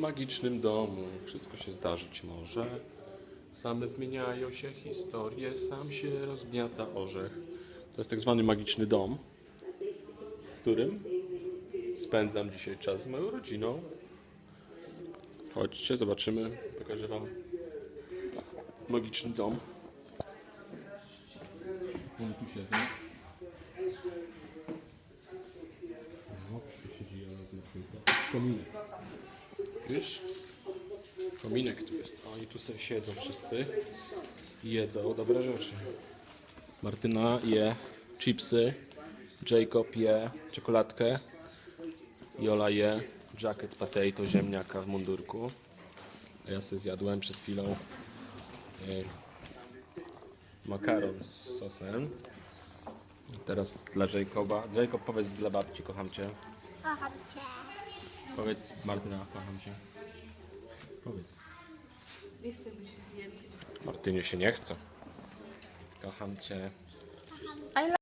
magicznym domu wszystko się zdarzyć może. Same zmieniają się historie, sam się rozgniata orzech. To jest tak zwany magiczny dom, w którym spędzam dzisiaj czas z moją rodziną. Chodźcie, zobaczymy. Pokażę wam magiczny dom. Oni tu siedzą. No, tu siedzi. Kominek. Wiesz? Kominek tu jest. Oni tu sobie siedzą wszyscy i jedzą dobre rzeczy. Martyna je chipsy, Jacob je czekoladkę, Jola je jacket potato ziemniaka w mundurku. A ja sobie zjadłem przed chwilą e, makaron z sosem. Teraz dla Jacoba. Jacob powiedz dla babci, kocham cię. Kocham cię. Powiedz Martyna, kocham cię. Powiedz. Nie chcę być zdjęty. Martynie się nie chce. Kocham cię. I